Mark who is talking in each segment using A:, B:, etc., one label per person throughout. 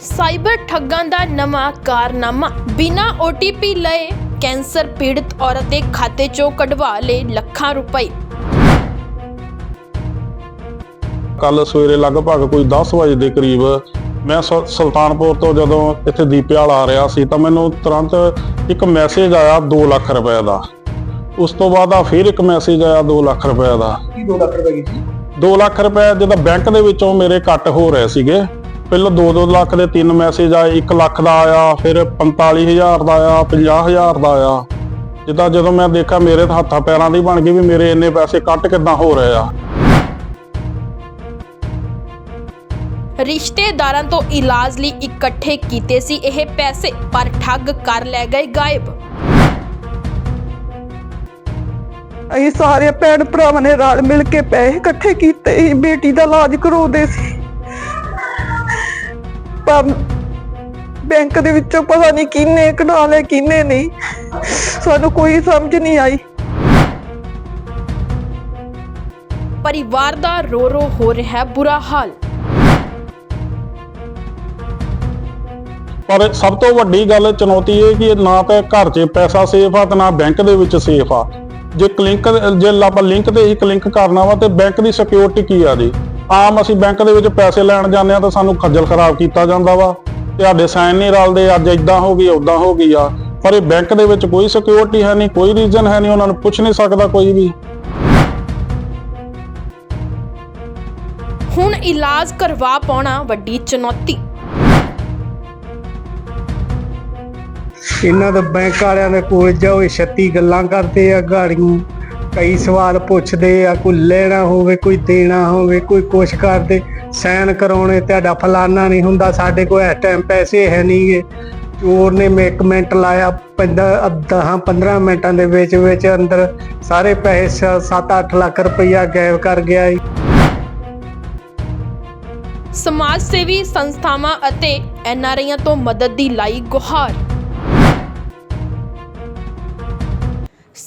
A: Cyber ਠੱਗਾਂ ਦਾ ਨਵਾਂ ਕਾਰਨਾਮਾ। ਬਿਨਾਂ OTP ਲਏ ਕੈਂਸਰ ਪੀੜਤ ਔਰਤ ਦੇ ਖਾਤੇ 'ਚੋਂ ਕਢਵਾ ਲਏ ਲੱਖਾਂ ਰੁਪਏ।
B: ਕੱਲ ਸਵੇਰੇ ਲਗਭਗ ਕੋਈ 10 ਵਜੇ ਦੇ ਕਰੀਬ ਮੈਂ ਸੁਲਤਾਨਪੁਰ ਤੋਂ ਜਦੋਂ ਇੱਥੇ ਦੀਪਿਆਲ ਆ ਰਿਹਾ ਸੀ ਤਾਂ ਮੈਨੂੰ ਤੁਰੰਤ ਇੱਕ ਮੈਸੇਜ ਆਇਆ 2 ਲੱਖ ਰੁਪਏ ਦਾ। ਉਸ ਤੋਂ ਬਾਅਦ ਆ ਫਿਰ ਇੱਕ ਮੈਸੇਜ ਆਇਆ 2 ਲੱਖ ਰੁਪਏ ਦਾ।
C: ਕੀ 2 ਲੱਖ ਰੁਪਏ ਦੀ ਸੀ?
B: 2 ਲੱਖ ਰੁਪਏ ਜਿਹਦਾ ਬੈਂਕ ਦੇ ਵਿੱਚੋਂ ਮੇਰੇ ਕੱਟ ਹੋ ਰਹੇ ਸੀਗੇ ਪਹਿਲਾਂ 2-2 ਲੱਖ ਦੇ ਤਿੰਨ ਮੈਸੇਜ ਆਏ 1 ਲੱਖ ਦਾ ਆਇਆ ਫਿਰ 45000 ਦਾ ਆਇਆ 50000 ਦਾ ਆਇਆ। ਜਿੱਦਾਂ ਜਦੋਂ ਮੈਂ ਦੇਖਿਆ ਮੇਰੇ ਤਾਂ ਹੱਥਾਂ ਪੈਰਾਂ ਦੀ ਬਣ ਗਈ ਵੀ ਮੇਰੇ ਇੰਨੇ ਪੈਸੇ ਕੱਟ ਕਿੱਦਾਂ ਹੋ ਰਹੇ ਆ।
A: ਰਿਸ਼ਤੇਦਾਰਾਂ ਤੋਂ ਇਲਾਜ ਲਈ ਇਕੱਠੇ ਕੀਤੇ ਸੀ ਇਹ ਪੈਸੇ ਪਰ ਠੱਗ ਕਰ ਲੈ ਗਏ ਗਾਇਬ।
D: ਅਸੀਂ ਸਾਰੇ ਭੈਣ ਭਰਾਵਾਂ ਨੇ ਰਲ ਮਿਲ ਕੇ ਪੈਸੇ ਇਕੱਠੇ ਕੀਤੇ ਸੀ ਬੇਟੀ ਦਾ ਇਲਾਜ ਕਰਾਉਂਦੇ ਸੀ। ਪਰ ਬੈਂਕ ਦੇ ਵਿੱਚੋਂ ਪਤਾ ਨਹੀਂ ਕਿੰਨੇ ਕਢਾ ਲਏ ਕਿੰਨੇ ਨਹੀਂ। ਸਾਨੂੰ ਕੋਈ ਸਮਝ ਨਹੀਂ ਆਈ।
A: ਪਰਿਵਾਰ ਦਾ ਰੋ ਰੋ ਹੋ ਰਿਹਾ ਹੈ ਬੁਰਾ ਹਾਲ।
B: ਪਰ ਸਭ ਤੋਂ ਵੱਡੀ ਗੱਲ ਚੁਣੌਤੀ ਇਹ ਕਿ ਨਾ ਤਾਂ ਘਰ 'ਚ ਪੈਸਾ ਸੇਫ ਆ ਤੇ ਨਾ ਬੈਂਕ ਦੇ ਵਿੱਚ ਸੇਫ ਆ। ਜੇ ਕਲਿੰਕ ਜੇ ਆਪਾਂ ਲਿੰਕ ਤੇ ਹੀ ਕਲਿੰਕ ਕਰਨਾ ਵਾ ਤੇ ਬੈਂਕ ਦੀ ਸਿਕਿਉਰਿਟੀ ਕੀ ਆ ਜੀ? ਆਮ ਅਸੀਂ ਬੈਂਕ ਦੇ ਵਿੱਚ ਪੈਸੇ ਲੈਣ ਜਾਂਦੇ ਆ ਤਾਂ ਸਾਨੂੰ ਖੱਜਲ ਖਰਾਬ ਕੀਤਾ ਜਾਂਦਾ ਵਾ। ਤੇ ਸਾਡੇ ਸਾਈਨ ਨਹੀਂ ਰਲਦੇ ਅੱਜ ਇਦਾਂ ਹੋ ਗਈ ਉਦਾਂ ਹੋ ਗਈ ਆ। ਪਰ ਇਹ ਬੈਂਕ ਦੇ ਵਿੱਚ ਕੋਈ ਸਿਕਿਉਰਿਟੀ ਹੈ ਨਹੀਂ ਕੋਈ ਰੀਜ਼ਨ ਹੈ ਨਹੀਂ ਉਹਨਾਂ ਨੂੰ ਪੁੱਛ ਨਹੀਂ ਸਕਦਾ ਕੋਈ ਵੀ।
A: ਹੁਣ ਇਲਾਜ ਕਰਵਾ ਪਾਉਣਾ ਵੱਡੀ ਚੁਣੌਤੀ।
C: ਇਹਨਾਂ ਦੇ ਬੈਂਕ ਵਾਲਿਆਂ ਦੇ ਕੋਲ ਜਾਓ ਇਹ 36 ਗੱਲਾਂ ਕਰਦੇ ਆ ਗਾੜੀਆਂ। ਕਈ ਸਵਾਲ ਪੁੱਛਦੇ ਆ, ਕੋਈ ਲੈਣਾ ਹੋਵੇ, ਕੋਈ ਦੇਣਾ ਹੋਵੇ, ਕੋਈ ਕੁਛ ਕਰਦੇ ਸਾਈਨ ਕਰਾਉਣੇ, ਤੁਹਾਡਾ ਫਲਾਨਾ ਨਹੀਂ ਹੁੰਦਾ, ਸਾਡੇ ਕੋਲ ਇਸ ਟਾਈਮ ਪੈਸੇ ਹੈ ਨਹੀਂਗੇ ਚੋਰ ਨੇ ਮੈਂ ਇੱਕ ਮਿੰਟ ਲਾਇਆ 10 15 ਮਿੰਟਾਂ ਦੇ ਵਿੱਚ ਵਿੱਚ ਅੰਦਰ ਸਾਰੇ ਪੈਸੇ 7-8 ਲੱਖ ਰੁਪਈਆ ਗਾਇਬ ਕਰ ਗਿਆ ਈ।
A: ਸਮਾਜ ਸੇਵੀ ਸੰਸਥਾਵਾਂ ਅਤੇ ਐਨਆਰਆਈਆਂ ਤੋਂ ਮਦਦ ਦੀ ਲਾਈ ਗੁਹਾਰ।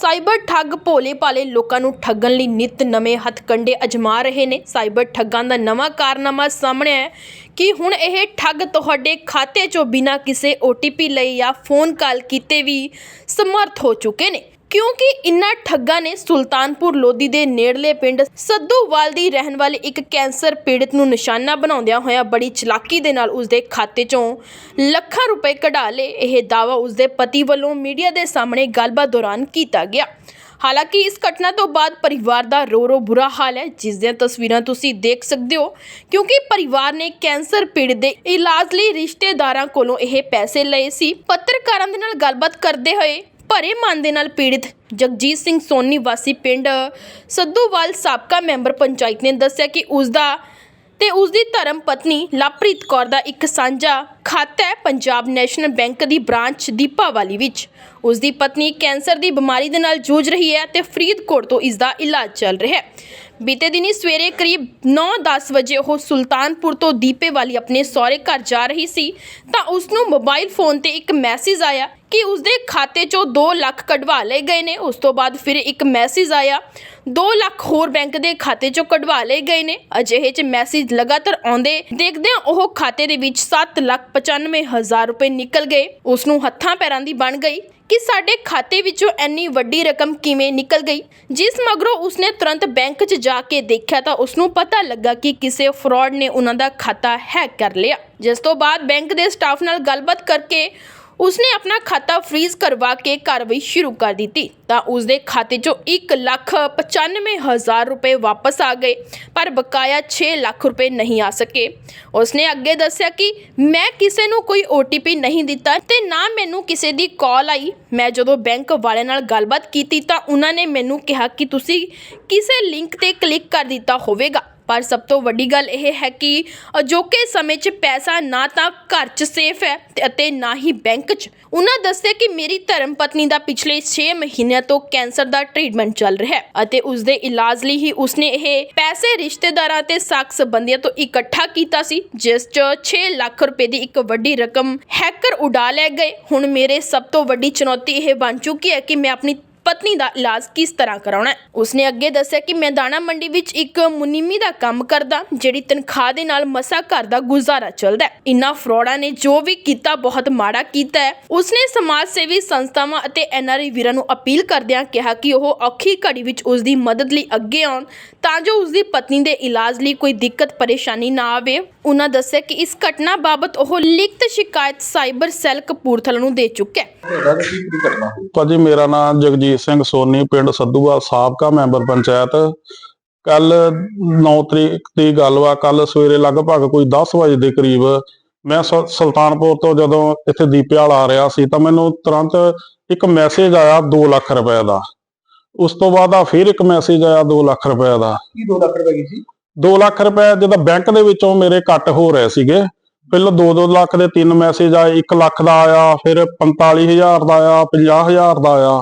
A: ਸਾਈਬਰ ਠੱਗ ਭੋਲੇ ਭਾਲੇ ਲੋਕਾਂ ਨੂੰ ਠੱਗਣ ਲਈ ਨਿਤ ਨਵੇਂ ਹੱਥਕੰਡੇ ਅਜਮਾ ਰਹੇ ਨੇ। ਸਾਈਬਰ ਠੱਗਾਂ ਦਾ ਨਵਾਂ ਕਾਰਨਾਮਾ ਸਾਹਮਣੇ ਹੈ ਕਿ ਹੁਣ ਇਹ ਠੱਗ ਤੁਹਾਡੇ ਖਾਤੇ 'ਚੋਂ ਬਿਨਾਂ ਕਿਸੇ OTP ਲਈ ਜਾਂ ਫੋਨ ਕਾਲ ਕੀਤੇ ਵੀ ਸਮਰਥ ਹੋ ਚੁੱਕੇ ਨੇ। ਕਿਉਂਕਿ ਇਨ੍ਹਾਂ ਠੱਗਾਂ ਨੇ ਸੁਲਤਾਨਪੁਰ ਲੋਧੀ ਦੇ ਨੇੜਲੇ ਪਿੰਡ ਸੱਧੂਵਾਲ ਦੀ ਰਹਿਣ ਵਾਲੀ ਇੱਕ ਕੈਂਸਰ ਪੀੜਤ ਨੂੰ ਨਿਸ਼ਾਨਾ ਬਣਾਉਂਦਿਆਂ ਹੋਇਆ ਬੜੀ ਚਲਾਕੀ ਦੇ ਨਾਲ ਉਸਦੇ ਖਾਤੇ 'ਚੋਂ ਲੱਖਾਂ ਰੁਪਏ ਕਢਾ ਲਏ। ਇਹ ਦਾਅਵਾ ਉਸਦੇ ਪਤੀ ਵੱਲੋਂ ਮੀਡੀਆ ਦੇ ਸਾਹਮਣੇ ਗੱਲਬਾਤ ਦੌਰਾਨ ਕੀਤਾ ਗਿਆ। ਹਾਲਾਂਕਿ ਇਸ ਘਟਨਾ ਤੋਂ ਬਾਅਦ ਪਰਿਵਾਰ ਦਾ ਰੋ ਰੋ ਬੁਰਾ ਹਾਲ ਹੈ। ਜਿਸ ਦੀਆਂ ਤਸਵੀਰਾਂ ਤੁਸੀਂ ਦੇਖ ਸਕਦੇ ਹੋ, ਕਿਉਂਕਿ ਪਰਿਵਾਰ ਨੇ ਕੈਂਸਰ ਪੀੜਤ ਦੇ ਇਲਾਜ ਲਈ ਰਿਸ਼ਤੇਦਾਰਾਂ ਕੋਲੋਂ ਇਹ ਪੈਸੇ ਲਏ ਸੀ। ਪੱਤਰਕਾਰਾਂ ਦੇ ਨਾਲ ਗੱਲਬਾਤ ਕਰਦੇ ਹੋਏ ਭਰੇ ਮਨ ਦੇ ਨਾਲ ਪੀੜਿਤ ਜਗਜੀਤ ਸਿੰਘ ਸੋਨੀ ਵਾਸੀ ਪਿੰਡ ਸੱਧੂਵਾਲ ਸਾਬਕਾ ਮੈਂਬਰ ਪੰਚਾਇਤ ਨੇ ਦੱਸਿਆ ਕਿ ਉਸ ਦਾ ਤੇ ਉਸ ਦੀ ਧਰਮ ਪਤਨੀ ਲਵਪ੍ਰੀਤ ਕੌਰ ਦਾ ਇੱਕ ਸਾਂਝਾ ਖਾਤਾ ਹੈ ਪੰਜਾਬ ਨੈਸ਼ਨਲ ਬੈਂਕ ਦੀ ਬ੍ਰਾਂਚ ਦੀਪਾਵਾਲੀ ਵਿੱਚ। ਉਸ ਦੀ ਪਤਨੀ ਕੈਂਸਰ ਦੀ ਬਿਮਾਰੀ ਦੇ ਨਾਲ ਜੂਝ ਰਹੀ ਹੈ ਤੇ ਫਰੀਦਕੋਟ ਤੋਂ ਇਸ ਦਾ ਇਲਾਜ ਚੱਲ ਰਿਹਾ ਹੈ। ਬੀਤੇ ਦਿਨੀ ਸਵੇਰੇ ਕਰੀਬ 9-10 ਵਜੇ ਉਹ ਸੁਲਤਾਨਪੁਰ ਤੋਂ ਦੀਪੇਵਾਲੀ ਆਪਣੇ ਸਹੁਰੇ ਘਰ ਜਾ ਰਹੀ ਸੀ, ਤਾਂ ਉਸ ਨੂੰ ਮੋਬਾਈਲ ਫੋਨ ਤੇ ਇੱਕ ਮੈਸੇਜ ਆਇਆ ਕਿ ਉਸ ਦੇ ਖਾਤੇ 'ਚੋਂ 2 ਲੱਖ ਕਢਵਾ ਲਏ ਗਏ ਨੇ। ਉਸ ਤੋਂ ਬਾਅਦ ਫਿਰ ਇੱਕ ਮੈਸੇਜ ਆਇਆ 2 ਲੱਖ ਹੋਰ ਬੈਂਕ ਦੇ ਖਾਤੇ 'ਚੋਂ ਕਢਵਾ ਲਏ ਗਏ ਨੇ। ਅਜਿਹੇ 'ਚ ਮੈਸੇਜ ਲਗਾਤਾਰ ਆਉਂਦੇ ਦੇਖਦਿਆਂ ਉਹ ਖਾਤੇ ਦੇ ਵਿੱਚ 7 ਲੱਖ 95 ਹਜ਼ਾਰ ਰੁਪਏ ਨਿਕਲ ਗਏ। ਉਸ ਨੂੰ ਹੱਥਾਂ ਪੈਰਾਂ ਦੀ ਬਣ ਗਈ ਕਿ ਸਾਡੇ ਖਾਤੇ ਵਿੱਚੋਂ ਇੰਨੀ ਵੱਡੀ ਰਕਮ ਕਿਵੇਂ ਨਿਕਲ ਗਈ। ਜਿਸ ਮਗਰੋਂ ਉਸਨੇ ਤੁਰੰਤ ਬੈਂਕ 'ਚ ਜਾ ਕੇ ਦੇਖਿਆ ਤਾਂ ਉਸ ਨੂੰ ਪਤਾ ਲੱਗਾ ਕਿ ਕਿਸੇ ਫਰਾਡ ਨੇ ਉਹਨਾਂ ਦਾ ਖਾਤਾ ਹੈਕ ਕਰ ਲਿਆ। ਜਿਸ ਤੋਂ ਬਾਅਦ ਬੈਂਕ ਦੇ ਸਟਾਫ ਨਾਲ ਗੱਲਬਾਤ ਕਰਕੇ ਉਸਨੇ ਆਪਣਾ ਖਾਤਾ ਫ੍ਰੀਜ਼ ਕਰਵਾ ਕੇ ਕਾਰਵਾਈ ਸ਼ੁਰੂ ਕਰ ਦਿੱਤੀ। ਤਾਂ ਉਸਦੇ ਖਾਤੇ 'ਚੋਂ 1 ਲੱਖ 95 ਹਜ਼ਾਰ ਰੁਪਏ ਵਾਪਸ ਆ ਗਏ, ਪਰ ਬਕਾਇਆ 6 ਲੱਖ ਰੁਪਏ ਨਹੀਂ ਆ ਸਕੇ। ਉਸਨੇ ਅੱਗੇ ਦੱਸਿਆ ਕਿ ਮੈਂ ਕਿਸੇ ਨੂੰ ਕੋਈ OTP ਨਹੀਂ ਦਿੱਤਾ ਤੇ ਨਾ ਮੈਨੂੰ ਕਿਸੇ ਦੀ ਕਾਲ ਆਈ। ਮੈਂ ਜਦੋਂ ਬੈਂਕ ਵਾਲਿਆਂ ਨਾਲ ਗੱਲਬਾਤ ਕੀਤੀ ਤਾਂ ਉਹਨਾਂ ਨੇ ਮੈਨੂੰ ਕਿਹਾ ਕਿ ਤੁਸੀਂ ਕਿਸੇ ਲਿੰਕ ਤੇ ਕਲਿੱਕ ਕਰ ਦਿੱਤਾ ਹੋਵੇਗਾ। ਪਰ ਸਭ ਤੋਂ ਵੱਡੀ ਗੱਲ ਇਹ ਹੈ ਕਿ ਅਜੋਕੇ ਸਮੇਂ 'ਚ ਪੈਸਾ ਨਾ ਤਾਂ ਘਰ 'ਚ ਸੇਫ ਹੈ ਤੇ ਅਤੇ ਨਾ ਹੀ ਬੈਂਕ 'ਚ। ਉਹਨਾਂ ਦੱਸਿਆ ਕਿ ਮੇਰੀ ਧਰਮ ਪਤਨੀ ਦਾ ਪਿਛਲੇ 6 ਮਹੀਨਿਆਂ ਤੋਂ ਕੈਂਸਰ ਦਾ ਟ੍ਰੀਟਮੈਂਟ ਚੱਲ ਰਿਹਾ ਹੈ ਅਤੇ ਉਸ ਦੇ ਇਲਾਜ ਲਈ ਹੀ ਉਸਨੇ ਇਹ ਪੈਸੇ ਰਿਸ਼ਤੇਦਾਰਾਂ ਤੇ ਸਾਕ ਸੰਬੰਧੀਆਂ ਤੋਂ ਇਕੱਠਾ ਕੀਤਾ ਸੀ, ਜਿਸ 'ਚ 6 ਲੱਖ ਰੁਪਏ ਦੀ ਇੱਕ ਵੱਡੀ ਰਕਮ ਹੈਕਰ ਉਡਾ ਲੈ ਗਏ। ਹੁਣ ਮੇਰੇ ਸਭ ਤੋਂ ਵੱਡੀ ਚੁਣੌਤੀ ਇਹ ਬਣ ਚੁੱਕੀ ਹੈ ਕਿ ਮੈਂ ਆਪਣੀ ਪਤਨੀ ਦਾ ਇਲਾਜ ਕਿਸ ਤਰ੍ਹਾਂ ਕਰਾਉਣਾ ਹੈ? ਉਸਨੇ ਅੱਗੇ ਦੱਸਿਆ ਕਿ ਮੈਂ ਦਾਣਾ ਮੰਡੀ ਵਿੱਚ ਇੱਕ ਮੁਨੀਮੀ ਦਾ ਕੰਮ ਕਰਦਾ, ਜਿਹੜੀ ਤਨਖਾਹ ਦੇ ਨਾਲ ਮਸਾ ਘਰ ਦਾ ਗੁਜ਼ਾਰਾ ਚੱਲਦਾ ਹੈ। ਇਨ੍ਹਾਂ ਫਰੋੜਾਂ ਨੇ ਜੋ ਵੀ ਕੀਤਾ, ਬਹੁਤ ਮਾੜਾ ਕੀਤਾ ਹੈ। ਉਸਨੇ ਸਮਾਜ ਸੇਵੀ ਸੰਸਥਾਵਾਂ ਅਤੇ ਐਨਆਰਆਈ ਵੀਰਾਂ ਨੂੰ ਅਪੀਲ ਕਰਦਿਆਂ ਕਿਹਾ ਕਿ ਉਹ ਔਖੀ ਘੜੀ ਵਿੱਚ ਉਸ ਦੀ ਮਦਦ ਲਈ ਅੱਗੇ ਆਉਣ, ਤਾਂ ਜੋ ਉਸ ਦੀ ਪਤਨੀ ਦੇ ਇਲਾਜ ਲਈ ਕੋਈ ਦਿੱਕਤ, ਪਰੇਸ਼ਾਨੀ ਨਾ ਆਵੇ। ਉਹਨਾਂ ਦੱਸਿਆ ਕਿ ਇਸ ਘਟਨਾ ਬਾਬਤ ਉਹ ਲਿਖਤ ਸ਼ਿਕਾਇਤ ਸਾਈਬਰ ਸੈੱਲ ਕਪੂਰਥਲਾ ਨੂੰ ਦੇ ਚੁੱਕਾ ਹੈ।
E: ਤੁਹਾਡਾ ਤਾਂ ਕੀ ਪੂਰੀ ਘਟਨਾ? ਹੋਈ
B: ਭਾਜੀ ਮੇਰਾ ਨਾਮ ਜਗਜੀਤ ਸਿੰਘ ਸੋਨੀ ਪਿੰਡ ਸੱਧੂਆ ਸਾਬਕਾ ਮੈਂਬਰ ਪੰਚਾਇਤ। ਕੱਲ 9 ਤਰੀਕ ਦੀ ਗੱਲ ਵਾ ਕੱਲ ਸਵੇਰੇ ਲਗਭਗ ਕੋਈ 10 ਵਜੇ ਦੇ ਕਰੀਬ ਮੈਂ ਸੁ- ਸੁਲਤਾਨਪੁਰ ਤੋਂ ਜਦੋਂ ਇੱਥੇ ਦੀਪਿਆਲ ਆ ਰਿਹਾ ਸੀ ਤਾਂ ਮੈਨੂੰ ਤੁਰੰਤ ਇੱਕ ਮੈਸੇਜ ਆਇਆ 2 ਲੱਖ ਰੁਪਏ ਦਾ। ਉਸ ਤੋਂ ਬਾਅਦ ਆ ਫਿਰ ਇੱਕ ਮੈਸੇਜ ਆਇਆ 2 ਲੱਖ ਰੁਪਏ ਦਾ।
E: ਕੀ 2 ਲੱਖ ਰੁਪਏ ਗਈ ਸੀ?
B: 2 ਲੱਖ ਰੁਪਏ ਜਦੋਂ ਬੈਂਕ ਦੇ ਵਿੱਚੋਂ ਮੇਰੇ ਕੱਟ ਹੋ ਰਹੇ ਸੀਗੇ, ਪਹਿਲਾਂ 2-2 ਲੱਖ ਦੇ ਤਿੰਨ ਮੈਸੇਜ ਆਏ 1 ਲੱਖ ਦਾ ਆਇਆ, ਫਿਰ 45000 ਦਾ ਆਇਆ 50000 ਦਾ ਆਇਆ।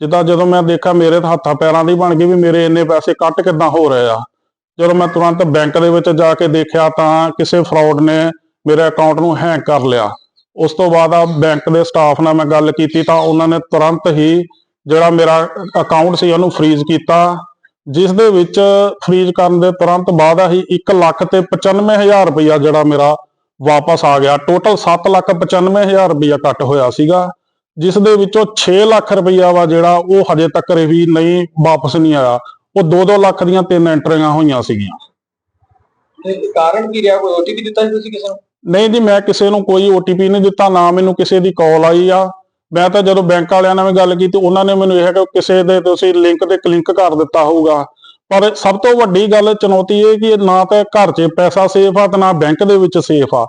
B: ਜਿੱਦਾਂ ਜਦੋਂ ਮੈਂ ਦੇਖਿਆ ਮੇਰੇ ਤਾਂ ਹੱਥਾਂ ਪੈਰਾਂ ਦੀ ਬਣ ਗਈ ਵੀ ਮੇਰੇ ਇੰਨੇ ਪੈਸੇ ਕੱਟ ਕਿੱਦਾਂ ਹੋ ਰਹੇ ਆ। ਜਦੋਂ ਮੈਂ ਤੁਰੰਤ ਬੈਂਕ ਦੇ ਵਿੱਚ ਜਾ ਕੇ ਦੇਖਿਆ ਤਾਂ ਕਿਸੇ ਫਰਾਡ ਨੇ ਮੇਰੇ ਅਕਾਊਂਟ ਨੂੰ ਹੈਕ ਕਰ ਲਿਆ। ਉਸ ਤੋਂ ਬਾਅਦ ਆ ਬੈਂਕ ਦੇ ਸਟਾਫ ਨਾਲ ਮੈਂ ਗੱਲ ਕੀਤੀ ਤਾਂ ਉਹਨਾਂ ਨੇ ਤੁਰੰਤ ਹੀ ਜਿਹੜਾ ਮੇਰਾ ਅਕਾਊਂਟ ਸੀ ਉਹਨੂੰ ਫ੍ਰੀਜ਼ ਕੀਤਾ। ਜਿਸ ਦੇ ਵਿੱਚ ਫ੍ਰੀਜ਼ ਕਰਨ ਦੇ ਤੁਰੰਤ ਬਾਅਦ ਹੀ 1 ਲੱਖ ਤੇ 95000 ਰੁਪਇਆ ਜਿਹੜਾ ਮੇਰਾ ਵਾਪਸ ਆ ਗਿਆ। ਟੋਟਲ 7 ਲੱਖ 95000 ਰੁਪਇਆ ਕੱਟ ਹੋਇਆ ਸੀਗਾ ਜਿਸ ਦੇ ਵਿੱਚੋਂ 6 ਲੱਖ ਰੁਪਇਆ ਵਾ ਜਿਹੜਾ ਉਹ ਹਜੇ ਤੱਕ ਵੀ ਨਹੀਂ ਵਾਪਸ ਨਹੀਂ ਆਇਆ। ਉਹ 2-2 ਲੱਖ ਦੀਆਂ ਤਿੰਨ ਐਂਟਰੀਆਂ ਹੋਈਆਂ ਸੀਗੀਆਂ।
E: ਤੇ ਕਾਰਨ ਕੀ ਰਿਹਾ? ਕੋਈ ਓਟੀਪੀ ਦਿੱਤਾ ਸੀ ਤੁਸੀਂ ਕਿਸੇ ਨੂੰ?
B: ਨਹੀਂ ਜੀ ਮੈਂ ਕਿਸੇ ਨੂੰ ਕੋਈ OTP ਨਹੀਂ ਦਿੱਤਾ ਨਾ ਮੈਨੂੰ ਕਿਸੇ ਦੀ ਕਾਲ ਆਈ ਆ। ਮੈਂ ਤਾਂ ਜਦੋਂ ਬੈਂਕ ਵਾਲਿਆਂ ਨਾਲ ਵੀ ਗੱਲ ਕੀਤੀ, ਉਹਨਾਂ ਨੇ ਮੈਨੂੰ ਇਹ ਕਿ ਕਿਸੇ ਦੇ ਤੁਸੀਂ ਲਿੰਕ ਤੇ ਕਲਿੱਕ ਕਰ ਦਿੱਤਾ ਹੋਊਗਾ। ਪਰ ਸਭ ਤੋਂ ਵੱਡੀ ਗੱਲ, ਚੁਣੌਤੀ ਇਹ ਕਿ ਨਾ ਤਾਂ ਘਰ 'ਚ ਪੈਸਾ ਸੇਫ ਆ ਤੇ ਨਾ ਬੈਂਕ ਦੇ ਵਿੱਚ ਸੇਫ ਆ।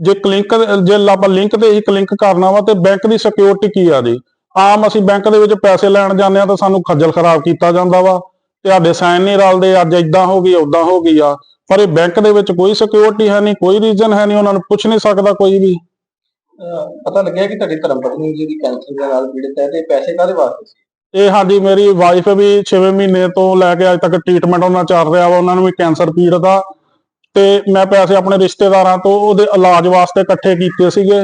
B: ਜੇ ਕਲਿੰਕ ਜੇ ਆਪਾਂ ਲਿੰਕ ਤੇ ਹੀ ਕਲਿੱਕ ਕਰਨਾ ਵਾ ਤੇ ਬੈਂਕ ਦੀ ਸਿਕਿਉਰਿਟੀ ਕੀ ਆ ਜੀ? ਆਮ ਅਸੀਂ ਬੈਂਕ ਦੇ ਵਿੱਚ ਪੈਸੇ ਲੈਣ ਜਾਂਦੇ ਆ ਤਾਂ ਸਾਨੂੰ ਖੱਜਲ ਖਰਾਬ ਕੀਤਾ ਜਾਂਦਾ ਵਾ। ਤੁਹਾਡੇ ਸਾਈਨ ਨਹੀਂ ਰਲਦੇ, ਅੱਜ ਇਦਾਂ ਹੋ ਗਈ ਉਦਾਂ ਹੋ ਗਈ ਆ। ਪਰ ਇਹ ਬੈਂਕ ਦੇ ਵਿੱਚ ਕੋਈ ਸਿਕਿਉਰਿਟੀ ਹੈ ਨਹੀਂ, ਕੋਈ ਰੀਜ਼ਨ ਹੈ ਨਹੀਂ, ਉਹਨਾਂ ਨੂੰ ਪੁੱਛ ਨਹੀਂ ਸਕਦਾ ਕੋਈ ਵੀ।
E: ਪਤਾ ਲੱਗਿਆ ਕਿ ਤੁਹਾਡੀ ਧਰਮ ਪਤਨੀ ਜਿਹੜੀ ਕੈਂਸਰ ਦੇ ਨਾਲ ਪੀੜਤ ਹੈ ਤੇ ਪੈਸੇ ਕਾਹਦੇ ਵਾਸਤੇ ਸੀ?
B: ਇਹ ਹਾਂਜੀ, ਮੇਰੀ ਵਾਈਫ ਵੀ 6 ਮਹੀਨੇ ਤੋਂ ਲੈ ਕੇ ਅੱਜ ਤੱਕ ਟ੍ਰੀਟਮੈਂਟ ਉਹਨਾਂ ਚੱਲ ਰਿਹਾ ਵਾ, ਉਹਨਾਂ ਨੂੰ ਵੀ ਕੈਂਸਰ ਪੀੜਤ ਆ। ਤੇ ਮੈਂ ਪੈਸੇ ਆਪਣੇ ਰਿਸ਼ਤੇਦਾਰਾਂ ਤੋਂ ਉਹਦੇ ਇਲਾਜ ਵਾਸਤੇ ਇਕੱਠੇ ਕੀਤੇ ਸੀਗੇ।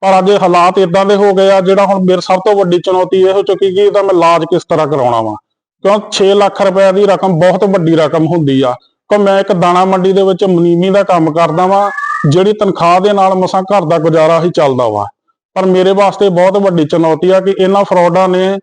B: ਪਰ ਅੱਜ ਹਾਲਾਤ ਇਦਾਂ ਦੇ ਹੋ ਗਏ ਆ, ਜਿਹੜਾ ਹੁਣ ਮੇਰੇ ਸਭ ਤੋਂ ਵੱਡੀ ਚੁਣੌਤੀ ਇਹ ਹੋ ਚੁੱਕੀ ਕਿ ਇਹਦਾ ਮੈਂ ਇਲਾਜ ਕਿਸ ਤਰ੍ਹਾਂ ਕਰਾਉਣਾ ਵਾ। ਕਿਉਂ? 6 ਲੱਖ ਰੁਪਏ ਦੀ ਰਕਮ ਬਹੁਤ ਵੱਡੀ ਰਕਮ ਹੁੰਦੀ ਆ। ਕਿ ਮੈਂ ਇੱਕ ਦਾਣਾ ਮੰਡੀ ਦੇ ਵਿੱਚ ਮਨੀਮੀ ਦਾ ਕੰਮ ਕਰਦਾ ਵਾਂ ਜਿਹੜੀ ਤਨਖਾਹ ਦੇ ਨਾਲ ਮਸਾਂ ਘਰ ਦਾ ਗੁਜ਼ਾਰਾ ਹੀ ਚੱਲਦਾ ਵਾ। ਪਰ ਮੇਰੇ ਵਾਸਤੇ ਬਹੁਤ ਵੱਡੀ ਚੁਣੌਤੀ ਆ ਕਿ ਇਹਨਾਂ ਫਰੋਡਾਂ ਨੇ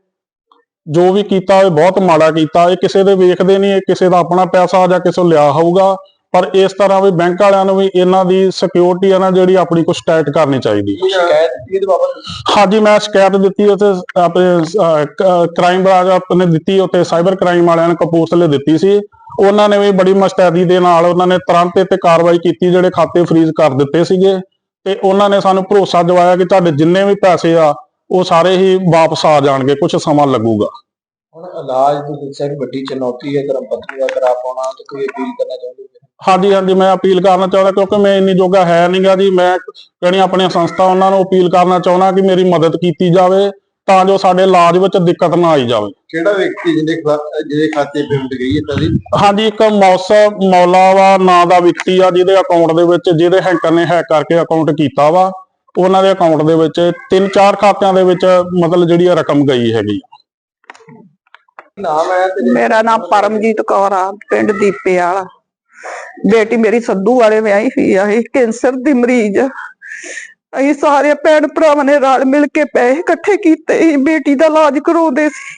B: ਜੋ ਵੀ ਕੀਤਾ ਇਹ ਬਹੁਤ ਮਾੜਾ ਕੀਤਾ। ਇਹ ਕਿਸੇ ਦੇ ਵੇਖਦੇ ਨਹੀਂ ਇਹ ਕਿਸੇ ਦਾ ਆਪਣਾ ਪੈਸਾ ਜਾਂ ਕਿਸੇ ਲਿਆ ਹੋਊਗਾ। ਪਰ ਇਸ ਤਰ੍ਹਾਂ ਵੀ ਬੈਂਕ ਵਾਲਿਆਂ ਨੂੰ ਵੀ ਇਹਨਾਂ ਦੀ ਸਿਕਿਉਰਿਟੀ ਆ ਨਾ ਜਿਹੜੀ ਆਪਣੀ ਕੁਛ ਟਾਈਟ ਕਰਨੀ ਚਾਹੀਦੀ।
E: ਸ਼ਿਕਾਇਤ ਦਿੱਤੀ ਇਹਦੇ ਬਾਬਤ?
B: ਹਾਂਜੀ ਮੈਂ ਸ਼ਿਕਾਇਤ ਦਿੱਤੀ ਉੱਥੇ ਆਪਣੇ ਕ੍ਰਾਈਮ ਬ੍ਰਾਂਚ ਆਪਣੇ ਦਿੱਤੀ ਉੱਥੇ ਸਾਈਬਰ ਕ੍ਰਾਈਮ ਵਾਲਿਆਂ ਨੇ ਕਪੂਰਥਲੇ ਦਿੱਤੀ ਸੀ। ਉਹਨਾਂ ਨੇ ਵੀ ਬੜੀ ਮੁਸਤੈਦੀ ਦੇ ਨਾਲ ਉਹਨਾਂ ਨੇ ਤੁਰੰਤ ਇਹ ਤੇ ਕਾਰਵਾਈ ਕੀਤੀ ਜਿਹੜੇ ਖਾਤੇ ਫ੍ਰੀਜ਼ ਕਰ ਦਿੱਤੇ ਸੀਗੇ। ਤੇ ਉਹਨਾਂ ਨੇ ਸਾਨੂੰ ਭਰੋਸਾ ਦਿਵਾਇਆ ਕਿ ਤੁਹਾਡੇ ਜਿੰਨੇ ਵੀ ਪੈਸੇ ਆ ਉਹ ਸਾਰੇ ਹੀ ਵਾਪਸ ਆ ਜਾਣਗੇ ਕੁਝ ਸਮਾਂ ਲੱਗੂਗਾ।
E: ਹੁਣ ਇਲਾਜ ਦੀ ਦੱਸਿਆ ਕਿ ਵੱਡੀ ਚੁਣੌਤੀ ਹੈ ਧਰਮ ਪਤਨੀ ਦਾ ਕਰਾ ਪਾਉਣਾ ਤੇ ਕੋਈ ਅਪੀਲ ਕਰਨਾ ਚਾਹੁੰਦੇ ਹੋ?
B: ਹਾਂਜੀ ਹਾਂਜੀ ਮੈਂ ਅਪੀਲ ਕਰਨਾ ਚਾਹੁੰਦਾ ਕਿਉਂਕਿ ਮੈਂ ਇੰਨੀ ਜੋਗਾ ਹੈ ਨਹੀਂਗਾ ਜੀ ਮੈਂ ਜਿਹੜੀ ਆਪਣੀਆਂ ਸੰਸਥਾ ਉਹਨਾਂ ਨੂੰ ਅਪੀਲ ਕਰਨਾ ਚਾਹੁੰਦਾ ਕਿ ਮੇਰੀ ਮਦਦ ਕੀਤੀ ਜਾਵੇ। ਤਾਂ ਜੋ ਸਾਡੇ ਇਲਾਜ ਵਿੱਚ ਦਿੱਕਤ ਨਾ ਆਈ ਜਾਵੇ।
E: ਕਿਹੜਾ ਵਿਅਕਤੀ ਜਿਹਦੇ ਜਿਹਦੇ ਖਾਤੇ ਪੇਮੈਂਟ ਗਈ ਹੈ ਤਦੀ
B: ਹਾਂਜੀ ਇੱਕ ਮੌਸ ਮੌਲਾਵਾ ਨਾਂ ਦਾ ਵਿਅਕਤੀ ਆ ਜਿਹਦੇ ਅਕਾਊਂਟ ਦੇ ਵਿੱਚ ਜਿਹਦੇ ਹੈਕਰ ਨੇ ਹੈਕ ਕਰਕੇ ਅਕਾਊਂਟ ਕੀਤਾ ਵਾ ਉਹਨਾਂ ਦੇ ਅਕਾਊਂਟ ਦੇ ਵਿੱਚ ਤਿੰਨ ਚਾਰ ਖਾਤਿਆਂ ਦੇ ਵਿੱਚ ਮਤਲਬ ਜਿਹੜੀ ਰਕਮ ਗਈ ਹੈਗੀ।
E: ਨਾਮ ਹੈ ਤੇ
D: ਮੇਰਾ ਨਾਮ ਪਰਮਜੀਤ ਕੌਰ ਆ ਪਿੰਡ ਦੀਪੇ ਵਾਲਾ। ਬੇਟੀ ਮੇਰੀ ਸੱਧੂ ਵਾਲੇ ਵਿਆਹੀ ਹੋਈ ਆ ਇਹ ਕੈਂਸਰ ਦੀ ਮਰੀਜ਼ ਆ। ਅਸੀਂ ਸਾਰੇ ਭੈਣ ਭਰਾਵਾਂ ਨੇ ਰਲ ਮਿਲ ਕੇ ਪੈਸੇ ਇਕੱਠੇ ਕੀਤੇ ਸੀ, ਬੇਟੀ ਦਾ ਇਲਾਜ ਕਰਾਉਂਦੇ ਸੀ।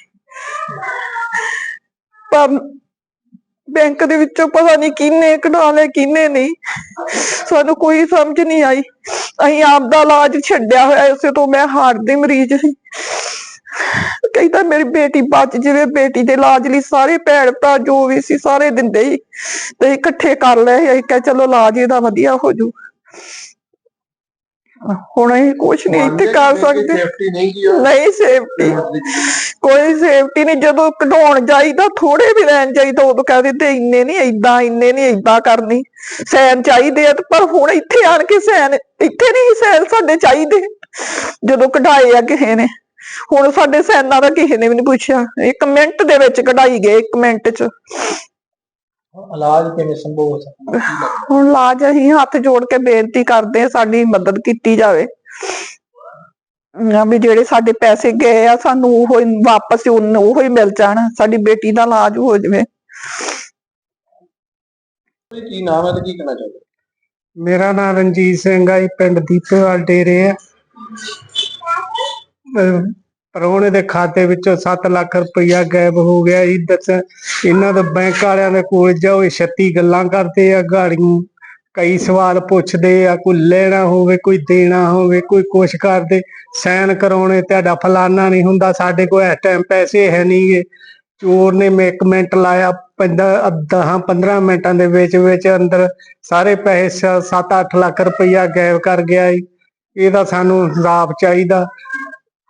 D: ਪਰ ਬੈਂਕ ਦੇ ਵਿੱਚੋਂ ਪਤਾ ਨਹੀਂ ਕਿੰਨੇ ਕਢਾ ਲਏ, ਕਿੰਨੇ ਨਹੀਂ। ਸਾਨੂੰ ਕੋਈ ਸਮਝ ਨਹੀਂ ਆਈ। ਅਸੀਂ ਆਪ ਦਾ ਇਲਾਜ ਛੱਡਿਆ ਹੋਇਆ ਇਸੇ ਤੋਂ ਮੈਂ ਹਾਰਟ ਦੇ ਮਰੀਜ਼ ਸੀ। ਕਹਿੰਦਾ ਮੇਰੀ ਬੇਟੀ ਬਚ ਜਾਵੇ, ਬੇਟੀ ਦੇ ਇਲਾਜ ਲਈ ਸਾਰੇ ਭੈਣ ਭਰਾ ਜੋ ਵੀ ਸੀ, ਸਾਰੇ ਦਿੰਦੇ ਸੀ। ਤੇ ਇਕੱਠੇ ਕਰ ਲਏ, ਅਸੀਂ ਕਿਹਾ ਚਲੋ ਇਲਾਜ ਇਹਦਾ ਵਧੀਆ ਹੋ ਜੂ ਹੁਣ ਅਸੀਂ ਕੁਛ ਨਹੀਂ ਇੱਥੇ ਕਰ ਸਕਦੇ।
E: ਸੇਫਟੀ ਨਹੀਂ ਕੀ ਹੋਈ
D: ਨਹੀਂ ਸੇਫਟੀ ਕੋਈ ਸੇਫਟੀ ਨਹੀਂ ਜਦੋਂ ਕਢਾਉਣ ਜਾਈਦਾ ਥੋੜੇ ਵੀ ਲੈਣ ਜਾਈਦਾ ਉਦੋਂ ਕਹਿ ਦਿੰਦੇ ਇੰਨੇ ਨਹੀਂ ਏਦਾਂ ਇੰਨੇ ਨਹੀਂ ਏਦਾਂ ਕਰਨੀ। ਸੈਨ ਚਾਹੀਦੇ ਆ ਪਰ ਹੁਣ ਇੱਥੇ ਆਣ ਕੇ ਸੈਨ ਇੱਥੇ ਨਹੀਂ ਸੈਨ ਸਾਡੇ ਚਾਹੀਦੇ। ਜਦੋਂ ਕਢਾਏ ਆ ਕਿਸੇ ਨੇ। ਹੁਣ ਸਾਡੇ ਸੈਨਾਂ ਦਾ ਕਿਸੇ ਨੇ ਵੀ ਨਹੀਂ ਪੁੱਛਿਆ। ਇੱਕ ਮਿੰਟ ਦੇ ਵਿੱਚ ਕਢਾਈ ਗਏ ਇੱਕ ਮਿੰਟ ਚ।
E: ਇਲਾਜ ਕਿਵੇਂ ਸੰਭਵ ਹੋ ਸਕਦਾ?
D: ਹੁਣ ਲਾਜ ਅਸੀਂ ਹੱਥ ਜੋੜ ਕੇ ਬੇਨਤੀ ਕਰਦੇ ਹਾਂ ਸਾਡੀ ਮਦਦ ਕੀਤੀ ਜਾਵੇ। ਅਮ ਵੀ ਜਿਹੜੇ ਸਾਡੇ ਪੈਸੇ ਗਏ ਆ ਸਾਨੂੰ ਉਹ ਹੀ ਵਾਪਸ ਉਹੋ ਹੀ ਮਿਲ ਜਾਣ ਸਾਡੀ ਬੇਟੀ ਦਾ ਇਲਾਜ ਹੋ ਜਾਵੇ।
E: ਕੀ ਨਾਮ ਹੈ ਤੇ ਕੀ ਕਹਿਣਾ ਚਾਹੁੰਦੇ
C: ਮੇਰਾ ਨਾਮ ਰਣਜੀਤ ਸਿੰਘ ਆ ਜੀ ਪਿੰਡ ਦੀਪੇਵਾਲ ਡੇਰੇ ਆ। ਪਰੋਣੇ ਦੇ ਖਾਤੇ ਵਿੱਚੋਂ 7 ਲੱਖ ਰੁਪਈਆ ਗਾਇਬ ਹੋ ਗਿਆ। ਜੀ ਦੱਸ ਇਹਨਾਂ ਦੇ ਬੈਂਕ ਵਾਲਿਆਂ ਦੇ ਕੋਲ ਜਾਓ 36 ਗੱਲਾਂ ਕਰਦੇ ਆ, ਗਾੜੀਆਂ ਕਈ ਸਵਾਲ ਪੁੱਛਦੇ ਆ, ਕੋਈ ਲੈਣਾ ਹੋਵੇ, ਕੋਈ ਦੇਣਾ ਹੋਵੇ, ਕੋਈ ਕੁਛ ਕਰਦੇ, ਸਾਈਨ ਕਰਾਉਣੇ, ਤੁਹਾਡਾ ਫਲਾਨਾ ਨਹੀਂ ਹੁੰਦਾ, ਸਾਡੇ ਕੋਲ ਇਸ ਟਾਈਮ ਪੈਸੇ ਹੈ ਨਹੀਂਗੇ ਚੋਰ ਨੇ ਮੈਂ ਇੱਕ ਮਿੰਟ ਲਾਇਆ 10 15 ਮਿੰਟਾਂ ਦੇ ਵਿੱਚ ਵਿੱਚ ਅੰਦਰ ਸਾਰੇ ਪੈਸੇ 7-8 ਲੱਖ ਰੁਪਈਆ ਗਾਇਬ ਕਰ ਗਿਆ ਜੀ ਇਹਦਾ ਸਾਨੂੰ ਇਨਸਾਫ ਚਾਹੀਦਾ।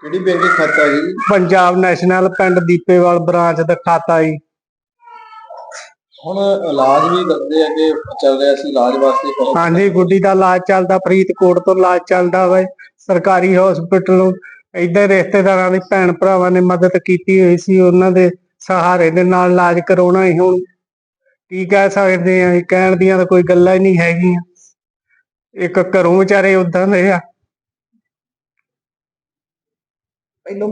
E: ਕਿਹੜੀ ਬੈਂਕ ਦੇ ਖਾਤਾ ਜੀ?
C: ਪੰਜਾਬ ਨੈਸ਼ਨਲ ਪਿੰਡ ਦੀਪੇਵਾਲ ਬ੍ਰਾਂਚ ਦਾ ਖਾਤਾ ਜੀ।
E: ਹੁਣ ਇਲਾਜ ਵੀ ਦੱਸਦੇ ਆ ਕਿ ਚੱਲ ਰਿਹਾ ਸੀ ਇਲਾਜ ਵਾਸਤੇ
C: ਹਾਂਜੀ ਗੁੱਡੀ ਦਾ ਇਲਾਜ ਚੱਲਦਾ ਫਰੀਦਕੋਟ ਤੋਂ ਇਲਾਜ ਚੱਲਦਾ ਵਾ। ਸਰਕਾਰੀ ਹਸਪੀਟਲੋਂ ਇੱਧਰ ਰਿਸ਼ਤੇਦਾਰਾਂ ਦੀ ਭੈਣ ਭਰਾਵਾਂ ਨੇ ਮਦਦ ਕੀਤੀ ਹੋਈ ਸੀ ਉਹਨਾਂ ਦੇ ਸਹਾਰੇ ਦੇ ਨਾਲ ਇਲਾਜ ਕਰਾਉਣਾ ਹੀ ਹੁਣ। ਕੀ ਕਹਿ ਸਕਦੇ ਆ ਕਹਿਣ ਦੀਆਂ ਤਾਂ ਕੋਈ ਗੱਲਾਂ ਹੀ ਨਹੀਂ ਹੈਗੀਆਂ। ਇੱਕ ਘਰੋਂ ਵਿਚਾਰੇ ਉਦਾਂ ਦੇ ਆ।
D: ਪਹਿਲੋਂ